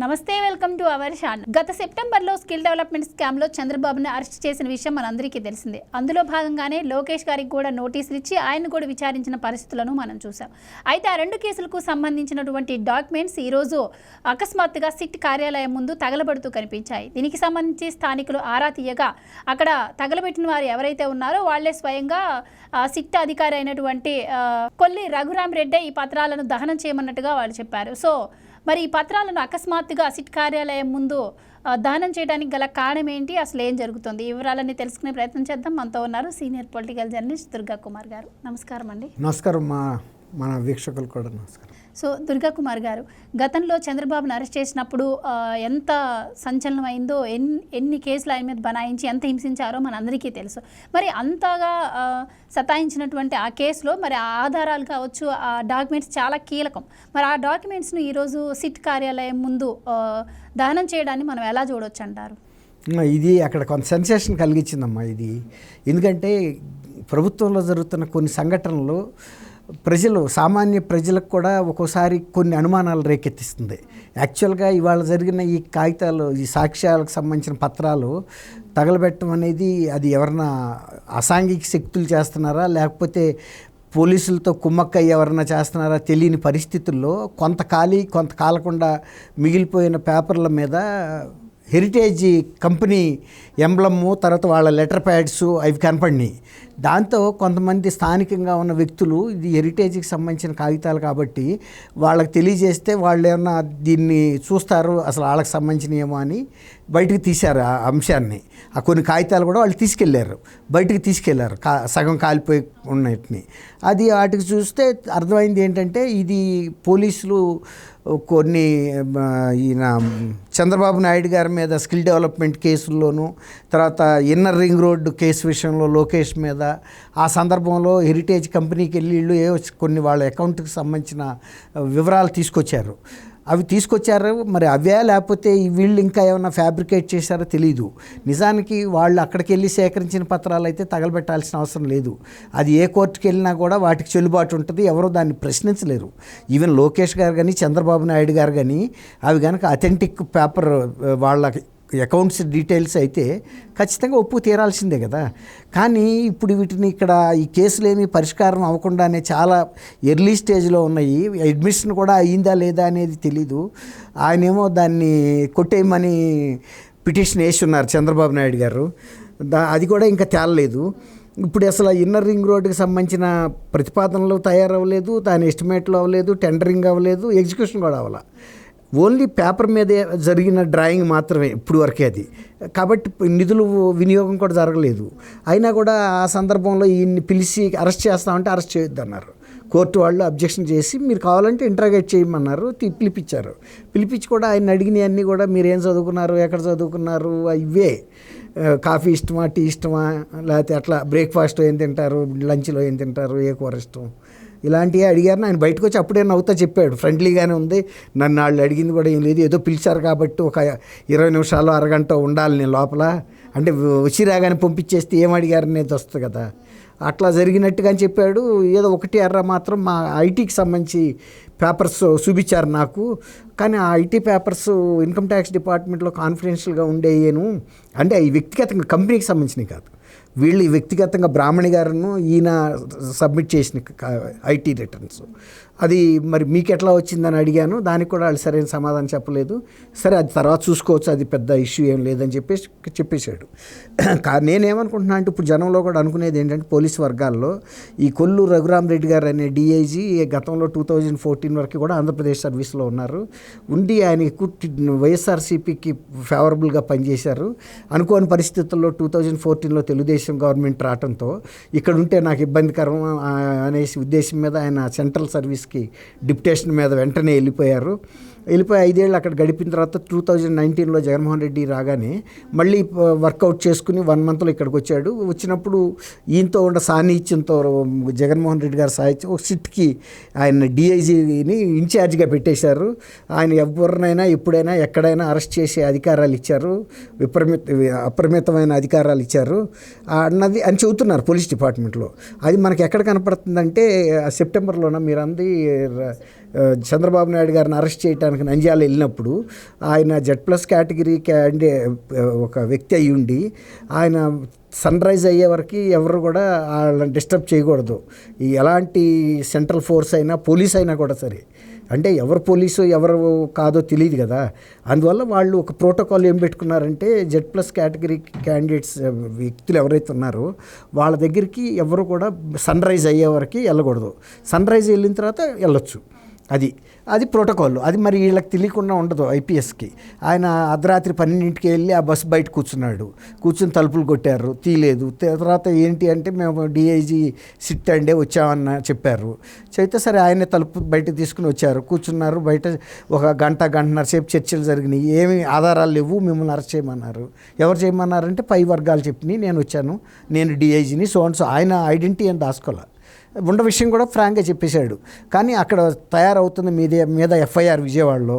నమస్తే welcome to our channel. గత సెప్టెంబర్లో స్కిల్ డెవలప్మెంట్ స్కామ్లో చంద్రబాబును అరెస్ట్ చేసిన విషయం మనందరికీ తెలిసిందే. అందులో భాగంగానే లోకేష్ గారికి కూడా నోటీసులు ఇచ్చి ఆయన కూడా విచారించిన పరిస్థితులను మనం చూసాం అయితే ఆ రెండు కేసులకు సంబంధించినటువంటి డాక్యుమెంట్స్ ఈరోజు అకస్మాత్తుగా సిట్ కార్యాలయం ముందు తగలబడుతూ కనిపించాయి. దీనికి సంబంధించి స్థానికులు ఆరా తీయగా అక్కడ తగలబెట్టిన వారు ఎవరైతే ఉన్నారో వాళ్ళే స్వయంగా సిట్ అధికారి అయినటువంటి కొల్లి రఘురామ్ రెడ్డి ఈ పత్రాలను దహనం చేయమన్నట్టుగా వాళ్ళు చెప్పారు. సో మరి ఈ పత్రాలను అకస్మాత్తుగా సిట్ కార్యాలయం ముందు దానం చేయడానికి గల కారణం ఏంటి? అసలు ఏం జరుగుతుంది? వివరాలన్నీ తెలుసుకునే ప్రయత్నం చేద్దాం. మనతో ఉన్నారు senior political journalist Durga Kumar garu. నమస్కారం అండి నమస్కారం మా మన వీక్షకులు కూడా నమస్కారం. సో దుర్గా కుమార్ గారు గతంలో చంద్రబాబును అరెస్ట్ చేసినప్పుడు ఎంత సంచలనం అయిందో ఎన్ని ఎన్ని కేసులు ఆయన మీద బనాయించి ఎంత హింసించారో మనందరికీ తెలుసు. మరి అంతగా సతాయించినటువంటి ఆ కేసులో మరి ఆ ఆధారాలు కావచ్చు ఆ డాక్యుమెంట్స్ చాలా కీలకం. మరి ఆ డాక్యుమెంట్స్ను ఈరోజు సిట్ కార్యాలయం ముందు దహనం చేయడాన్ని మనం ఎలా చూడొచ్చు అంటారు ఇది అక్కడ కొంత సెన్సేషన్ కలిగించిందమ్మా ఇది. ఎందుకంటే ప్రభుత్వంలో జరుగుతున్న కొన్ని సంఘటనలు ప్రజలు సామాన్య ప్రజలకు కూడా ఒక్కోసారి కొన్ని అనుమానాలు రేకెత్తిస్తుంది. యాక్చువల్గా ఇవాళ జరిగిన ఈ కాగితాలు ఈ సాక్ష్యాలకు సంబంధించిన పత్రాలు తగలబెట్టడం అనేది అది ఎవరన్నా అసాంఘిక శక్తులు చేస్తున్నారా? లేకపోతే పోలీసులతో కుమ్మక్క ఎవరన్నా చేస్తున్నారా? తెలియని పరిస్థితుల్లో కొంత ఖాళీ కొంత కాలకుండా మిగిలిపోయిన పేపర్ల మీద హెరిటేజ్ కంపెనీ ఎంబ్లము తర్వాత వాళ్ళ లెటర్ ప్యాడ్స్ అవి కనపడినాయి. దాంతో కొంతమంది స్థానికంగా ఉన్న వ్యక్తులు ఇది హెరిటేజ్కి సంబంధించిన కాగితాలు కాబట్టి వాళ్ళకి తెలియజేస్తే వాళ్ళు ఏమన్నా దీన్ని చూస్తారు అసలు వాళ్ళకి సంబంధించినయేమో అని బయటికి తీశారు ఆ అంశాన్ని. ఆ కొన్ని కాగితాలు కూడా వాళ్ళు తీసుకెళ్ళారు బయటికి తీసుకెళ్ళారు. కా సగం కాలిపోయి ఉన్నటిని. అది వాటికి చూస్తే అర్థమైంది ఏంటంటే ఇది పోలీసులు కొన్ని ఈయన చంద్రబాబు నాయుడు గారి మీద స్కిల్ డెవలప్మెంట్ కేసుల్లోనూ తర్వాత ఇన్నర్ రింగ్ రోడ్డు కేసు విషయంలో లోకేష్ మీద ఆ సందర్భంలో హెరిటేజ్ కంపెనీకి వెళ్ళి వీళ్ళు ఏ కొన్ని వాళ్ళ అకౌంట్కి సంబంధించిన వివరాలు తీసుకొచ్చారు. అవి తీసుకొచ్చారు మరి అవే లేకపోతే ఈ వీళ్ళు ఇంకా ఏమైనా ఫ్యాబ్రికేట్ చేశారో తెలియదు నిజానికి వాళ్ళు అక్కడికి వెళ్ళి సేకరించిన పత్రాలు అయితే తగలబెట్టాల్సిన అవసరం లేదు. అది ఏ కోర్టుకి వెళ్ళినా కూడా వాటికి చెల్లుబాటు ఉంటుంది. ఎవరో దాన్ని ప్రశ్నించలేరు. ఈవెన్ లోకేష్ గారు కానీ చంద్రబాబు నాయుడు గారు కానీ అవి కనుక అథెంటిక్ పేపర్ వాళ్ళకి అకౌంట్స్ డీటెయిల్స్ అయితే ఖచ్చితంగా ఒప్పు తీరాల్సిందే కదా. కానీ ఇప్పుడు వీటిని ఇక్కడ ఈ కేసులు ఏమీ పరిష్కారం అవ్వకుండానే చాలా ఎర్లీ స్టేజ్లో ఉన్నాయి. అడ్మిషన్ కూడా అయ్యిందా లేదా అనేది తెలీదు. ఆయనేమో దాన్ని కొట్టేయమని పిటిషన్ వేసి ఉన్నారు చంద్రబాబు నాయుడు గారు. దా అది కూడా ఇంకా తేలలేదు. ఇప్పుడు అసలు ఇన్నర్ రింగ్ రోడ్డుకి సంబంధించిన ప్రతిపాదనలు తయారవ్వలేదు దాని ఎస్టిమేట్లు అవ్వలేదు టెండరింగ్ అవ్వలేదు ఎగ్జిక్యూషన్ కూడా అవ్వాలి. ఓన్లీ పేపర్ మీదే జరిగిన డ్రాయింగ్ మాత్రమే ఇప్పుడు వరకే అది. కాబట్టి నిధులు వినియోగం కూడా జరగలేదు. అయినా కూడా ఆ సందర్భంలో ఈయన్ని పిలిచి అరెస్ట్ చేస్తామంటే అరెస్ట్ చేయొద్దు అన్నారు కోర్టు వాళ్ళు అబ్జెక్షన్ చేసి మీరు కావాలంటే ఇంటర్గేట్ చేయమన్నారు. పిలిపించారు పిలిపించి కూడా ఆయన అడిగినవన్నీ కూడా మీరు ఏం చదువుకున్నారు? ఎక్కడ చదువుకున్నారు? ఇవే. కాఫీ ఇష్టమా? టీ ఇష్టమా? లేకపోతే అట్లా బ్రేక్ఫాస్ట్ ఏం తింటారు? లంచ్లో ఏం తింటారు? ఏ కూర ఇష్టం? ఇలాంటివి అడిగారు. ఆయన బయటకు వచ్చి అప్పుడే నవ్వుతా చెప్పాడు. ఫ్రెండ్లీగానే ఉంది. నన్ను వాళ్ళు అడిగింది కూడా ఏం లేదు. ఏదో పిలిచారు కాబట్టి ఒక ఇరవై నిమిషాలు అరగంట ఉండాలి నేను లోపల. అంటే వచ్చి రాగానే పంపించేస్తే ఏం అడిగారు అనేది వస్తుంది కదా. అట్లా జరిగినట్టుగా అని చెప్పాడు. ఏదో ఒకటి ఎర్ర మాత్రం మా ఐటీకి సంబంధించి పేపర్స్ చూపించారు నాకు. కానీ ఆ ఐటీ పేపర్స్ ఇన్కమ్ ట్యాక్స్ డిపార్ట్మెంట్లో కాన్ఫిడెన్షియల్గా ఉండేయను అంటే ఈ వ్యక్తిగతంగా కంపెనీకి సంబంధించినవి కాదు. వీళ్ళు వ్యక్తిగతంగా బ్రాహ్మణి గారును ఈయన సబ్మిట్ చేసిన ఐటీ రిటర్న్స్. అది మరి మీకు ఎట్లా వచ్చిందని అడిగాను. దానికి కూడా వాళ్ళు సరైన సమాధానం చెప్పలేదు. సరే అది తర్వాత చూసుకోవచ్చు. అది పెద్ద ఇష్యూ ఏం లేదని చెప్పేసి చెప్పేశాడు. కా నేనేమనుకుంటున్నా అంటే ఇప్పుడు జనంలో కూడా అనుకునేది ఏంటంటే పోలీస్ వర్గాల్లో ఈ కొల్లు రఘురామ్ రెడ్డి గారు అనే డిఐజీ గతంలో టూ థౌజండ్ ఫోర్టీన్ వరకు కూడా ఆంధ్రప్రదేశ్ సర్వీస్లో ఉన్నారు. ఉండి ఆయన వైఎస్ఆర్సీపీకి ఫేవరబుల్గా పనిచేశారు. అనుకోని పరిస్థితుల్లో టూ థౌజండ్ ఫోర్టీన్లో తెలుగుదేశం గవర్నమెంట్ రావడంతో ఇక్కడ ఉంటే నాకు ఇబ్బందికరం అనేసి ఉద్దేశం మీద ఆయన సెంట్రల్ సర్వీస్ సర్వీస్కి డిప్యుటేషన్ మీద వెంటనే వెళ్ళిపోయారు. వెళ్ళిపోయి ఐదేళ్ళు అక్కడ గడిపిన తర్వాత టూ థౌజండ్ నైన్టీన్లో జగన్మోహన్ రెడ్డి రాగానే మళ్ళీ వర్కౌట్ చేసుకుని వన్ మంత్లో ఇక్కడికి వచ్చాడు. వచ్చినప్పుడు ఈయనతో ఉన్న సాన్నిహిత్యంతో జగన్మోహన్ రెడ్డి గారు సాహిత్యం ఒక సిట్కి ఆయన డిఐజీని ఇన్ఛార్జిగా పెట్టేశారు. ఆయన ఎవరినైనా ఎప్పుడైనా ఎక్కడైనా అరెస్ట్ చేసే అధికారాలు ఇచ్చారు. విపరీత అపరిమితమైన అధికారాలు ఇచ్చారు. అన్నది అని చెబుతున్నారు పోలీస్ డిపార్ట్మెంట్లో. అది మనకి ఎక్కడ కనపడుతుందంటే సెప్టెంబర్లోన మీరు అంది చంద్రబాబు నాయుడు గారిని అరెస్ట్ చేయడానికి నంద్యాల వెళ్ళినప్పుడు ఆయన జెడ్ ప్లస్ కేటగిరీ క్యాండి ఒక వ్యక్తి అయి ఉండి ఆయన సన్ రైజ్ అయ్యే వరకు ఎవరు కూడా వాళ్ళని డిస్టర్బ్ చేయకూడదు. ఈ ఎలాంటి సెంట్రల్ ఫోర్స్ అయినా పోలీస్ అయినా కూడా సరే. అంటే ఎవరు పోలీసు ఎవరు కాదో తెలియదు కదా. అందువల్ల వాళ్ళు ఒక ప్రోటోకాల్ ఏం పెట్టుకున్నారంటే జెడ్ ప్లస్ కేటగిరీ క్యాండిడేట్స్ వ్యక్తులు ఎవరైతే ఉన్నారో వాళ్ళ దగ్గరికి ఎవరు కూడా సన్ రైజ్ అయ్యే వరకు వెళ్ళకూడదు. సన్ రైజ్ వెళ్ళిన తర్వాత వెళ్ళొచ్చు. అది అది ప్రోటోకాల్. అది మరి వీళ్ళకి తెలియకుండా ఉండదు ఐపీఎస్కి. ఆయన అర్ధరాత్రి పన్నెండింటికి వెళ్ళి ఆ బస్సు బయట కూర్చున్నాడు. కూర్చుని తలుపులు కొట్టారు. తీయలేదు తర్వాత ఏంటి అంటే మేము డిఐజీ సిట్ అండే వచ్చామన్న చెప్పారు. చెప్తే సరే ఆయనే తలుపు బయట తీసుకుని వచ్చారు. కూర్చున్నారు. బయట ఒక గంట గంటన్నర సేపు చర్చలు జరిగినాయి. ఏమి ఆధారాలు లేవు. మిమ్మల్ని అరెస్ట్ చేయమన్నారు. ఎవరు చేయమన్నారంటే పై వర్గాలు చెప్పినాయి. నేను వచ్చాను. నేను డిఐజీని సో అండ్ సో. ఆయన ఐడెంటిటీ అని దాచుకోవాలి ఉండ విషయం కూడా ఫ్రాంక్గా చెప్పేశాడు. కానీ అక్కడ తయారవుతుంది మీదే మీద ఎఫ్ఐఆర్ విజయవాడలో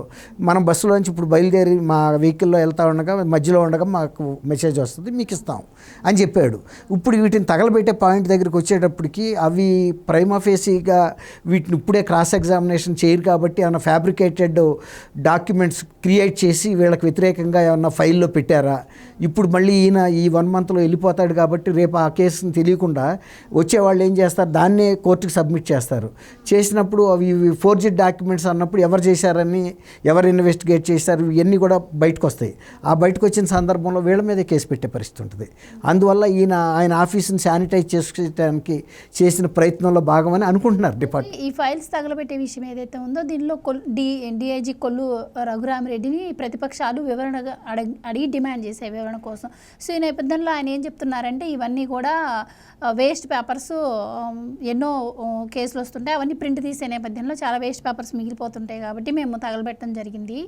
మనం బస్సులోంచి ఇప్పుడు బయలుదేరి మా వెహికల్లో వెళ్తా ఉండగా మధ్యలో ఉండగా మాకు మెసేజ్ వస్తుంది మీకు ఇస్తాం అని చెప్పాడు. ఇప్పుడు వీటిని తగలబెట్టే పాయింట్ దగ్గరికి వచ్చేటప్పటికి అవి ప్రైమఫేసీగా వీటిని ఇప్పుడే క్రాస్ ఎగ్జామినేషన్ చేయరు కాబట్టి ఏమైనా ఫ్యాబ్రికేటెడ్ డాక్యుమెంట్స్ క్రియేట్ చేసి వీళ్ళకి వ్యతిరేకంగా ఏమన్నా ఫైల్లో పెట్టారా? ఇప్పుడు మళ్ళీ ఈయన ఈ వన్ మంత్లో వెళ్ళిపోతాడు కాబట్టి రేపు ఆ కేసుని తెలియకుండా వచ్చేవాళ్ళు ఏం చేస్తారు? దాన్ని కోర్టుకి సబ్మిట్ చేస్తారు. చేసినప్పుడు అవి ఫోర్జిడ్ డాక్యుమెంట్స్ అన్నప్పుడు ఎవరు చేశారని ఎవరు ఇన్వెస్టిగేట్ చేశారు ఇవన్నీ కూడా బయటకు వస్తాయి ఆ బయటకు వచ్చిన సందర్భంలో వీళ్ళ మీద కేసు పెట్టే పరిస్థితి ఉంటుంది. అందువల్ల ఈయన ఆయన ఆఫీసుని శానిటైజ్ చేసుకోవడానికి చేసిన ప్రయత్నంలో భాగమని అనుకుంటున్నారు డిపార్ట్మెంట్. ఈ ఫైల్స్ తగలబెట్టే విషయం ఏదైతే ఉందో దీనిలో కొల్ డి డిఐజీ కొల్లు రఘురామరెడ్డిని ప్రతిపక్షాలు వివరణగా అడిగి డిమాండ్ చేసే వివరణ కోసం. సో ఈ నేపథ్యంలో ఆయన ఏం చెప్తున్నారంటే ఇవన్నీ కూడా వేస్ట్ పేపర్స్ ఎన్నో కేసులు వస్తుంటాయి. అవన్నీ ప్రింట్ తీసే నేపథ్యంలో చాలా వేస్ట్ పేపర్స్ మిగిలిపోతుంటాయి కాబట్టి మేము తగలబెట్టడం జరిగింది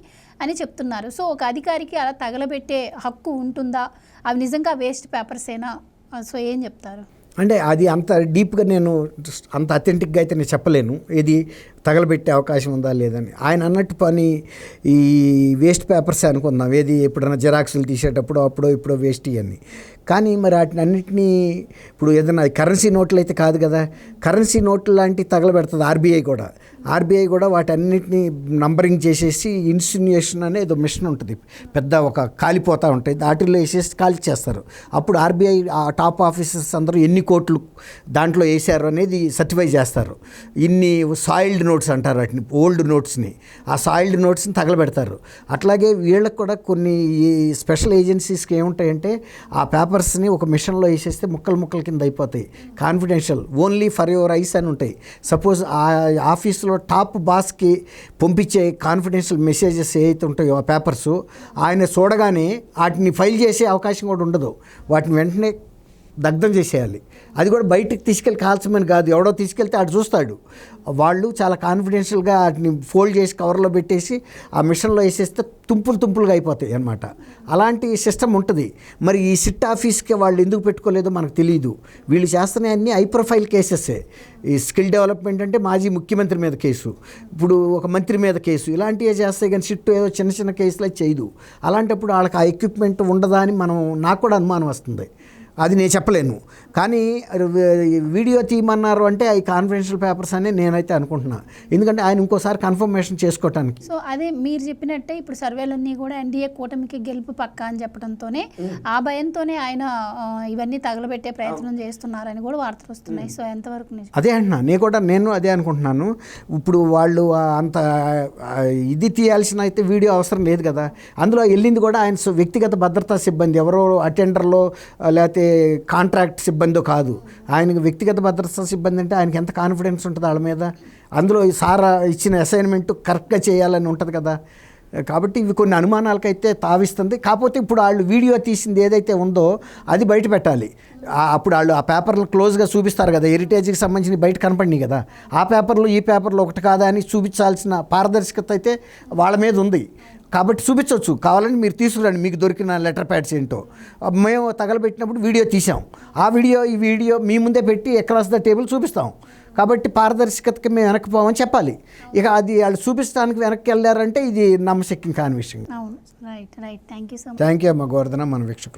అని చెప్తున్నారు. సో ఒక అధికారికి అలా తగలబెట్టే హక్కు ఉంటుందా? అవి నిజంగా వేస్ట్ పేపర్సేనా? సో ఏం చెప్తారు? అంటే అది అంత డీప్గా నేను అంత అథెంటిక్గా అయితే నేను చెప్పలేను. ఇది తగలబెట్టే అవకాశం ఉందా లేదని. ఆయన అన్నట్టు పని ఈ వేస్ట్ పేపర్స్ అనుకుందాం. ఏది ఎప్పుడైనా జిరాక్స్లు తీసేటప్పుడు అప్పుడో ఇప్పుడో వేస్ట్ ఇవన్నీ. కానీ మరి వాటిని అన్నింటినీ ఇప్పుడు ఏదైనా కరెన్సీ నోట్లు అయితే కాదు కదా. కరెన్సీ నోట్లు లాంటివి తగలబెడుతుంది ఆర్బీఐ కూడా. ఆర్బీఐ కూడా వాటన్నిటిని నంబరింగ్ చేసేసి ఇన్సిన్యుయేషన్ అనే ఏదో మిషన్ ఉంటుంది. పెద్ద ఒక కాలిపోతూ ఉంటాయి వాటిల్లో వేసేసి కాలి చేస్తారు అప్పుడు ఆర్బీఐ ఆ టాప్ ఆఫీసర్స్ అందరూ ఎన్ని కోట్లు దాంట్లో వేశారు అనేది సర్టిఫై చేస్తారు. ఇన్ని సాయిల్డ్ నోట్స్ అంటారు వాటిని ఓల్డ్ నోట్స్ని. ఆ సాయిల్డ్ నోట్స్ని తగలబెడతారు. అట్లాగే వీళ్ళకి కూడా కొన్ని ఈ స్పెషల్ ఏజెన్సీస్కి ఏముంటాయంటే ఆ పేపర్స్ని ఒక మిషన్లో వేసేస్తే ముక్కలు ముక్కల కింద అయిపోతాయి. Confidential only for your eyes అని ఉంటాయి. సపోజ్ ఆ ఆఫీస్లో టాప్ బాస్కి పంపించే కాన్ఫిడెన్షియల్ మెసేజెస్ ఏవైతే ఉంటాయో ఆ పేపర్స్ ఆయన చూడగానే వాటిని ఫైల్ చేసే అవకాశం కూడా ఉండదు. వాటిని వెంటనే దగ్ధం చేసేయాలి. అది కూడా బయటికి తీసుకెళ్ళి కాల్చమని కాదు. ఎవడో తీసుకెళ్తే అటు చూస్తాడు. వాళ్ళు చాలా కాన్ఫిడెన్షియల్గా వాటిని ఫోల్డ్ చేసి కవర్లో పెట్టేసి ఆ మిషన్లో వేసేస్తే తుంపులు తుంపులుగా అయిపోతాయి అనమాట అలాంటి సిస్టమ్ ఉంటుంది. మరి ఈ సిట్ ఆఫీస్కి వాళ్ళు ఎందుకు పెట్టుకోలేదో మనకు తెలియదు వీళ్ళు చేస్తున్న అన్ని హై ప్రొఫైల్ కేసెసే ఈ స్కిల్ డెవలప్మెంట్ అంటే మాజీ ముఖ్యమంత్రి మీద కేసు ఇప్పుడు ఒక మంత్రి మీద కేసు ఇలాంటివే చేస్తే కానీ సిట్ ఏదో చిన్న చిన్న కేసులు చేయదు. అలాంటప్పుడు వాళ్ళకి ఆ ఎక్విప్మెంట్ ఉండదా అని మనం నాకు కూడా అనుమానం వస్తుంది. అది నేను చెప్పలేను. కానీ వీడియో తీయమన్నారు అంటే అవి కాన్ఫిడెన్షియల్ పేపర్స్ అని నేనైతే అనుకుంటున్నా. ఎందుకంటే ఆయన ఇంకోసారి కన్ఫర్మేషన్ చేసుకోవటానికి సో అదే మీరు చెప్పినట్టే ఇప్పుడు సర్వేలన్నీ కూడా ఎన్డీఏ కూటమికి గెలుపు పక్క అని చెప్పడంతోనే ఆ భయంతోనే ఆయన ఇవన్నీ తగలబెట్టే ప్రయత్నం చేస్తున్నారని కూడా వార్తలు వస్తున్నాయి. సో ఎంతవరకు అదే అంటున్నా. నేను కూడా నేను అదే అనుకుంటున్నాను. ఇప్పుడు వాళ్ళు అంత ఇది తీయాల్సిన అయితే వీడియో అవసరం లేదు కదా. అందులో వెళ్ళింది కూడా ఆయన వ్యక్తిగత భద్రతా సిబ్బంది. ఎవరో అటెండర్లో లేకపోతే కాంట్రాక్ట్ సిబ్బందో కాదు. ఆయనకు వ్యక్తిగత భద్రతా సిబ్బంది అంటే ఆయనకి ఎంత కాన్ఫిడెన్స్ ఉంటుంది వాళ్ళ మీద. అందులో ఈ సారా ఇచ్చిన అసైన్మెంట్ కరెక్ట్గా చేయాలని ఉంటుంది కదా. కాబట్టి ఇవి కొన్ని అనుమానాలకైతే తావిస్తుంది. కాకపోతే ఇప్పుడు వాళ్ళు వీడియో తీసింది ఏదైతే ఉందో అది బయట పెట్టాలి. అప్పుడు వాళ్ళు ఆ పేపర్లు క్లోజ్గా చూపిస్తారు కదా. హెరిటేజ్కి సంబంధించిన బయట కనపడినాయి కదా. ఆ పేపర్లు ఈ పేపర్లు ఒకటి కాదా అని చూపించాల్సిన పారదర్శకత అయితే వాళ్ళ మీద ఉంది. కాబట్టి చూపించవచ్చు. కావాలని మీరు తీసుకురండి. మీకు దొరికిన లెటర్ ప్యాడ్స్ ఏంటో. మేము తగలబెట్టినప్పుడు వీడియో తీసాం ఆ వీడియో ఈ వీడియో మీ ముందే పెట్టి ఎక్కడ వస్తుందో టేబుల్ చూపిస్తాం. కాబట్టి పారదర్శకతకి మేము వెనక్కి పోమని చెప్పాలి. ఇక అది వాళ్ళు చూపించడానికి వెనక్కి వెళ్ళారంటే ఇది నమ్మశక్యం కాని విషయం. థ్యాంక్ యూ అమ్మ. గోవర్ధన మన వీక్షకులు.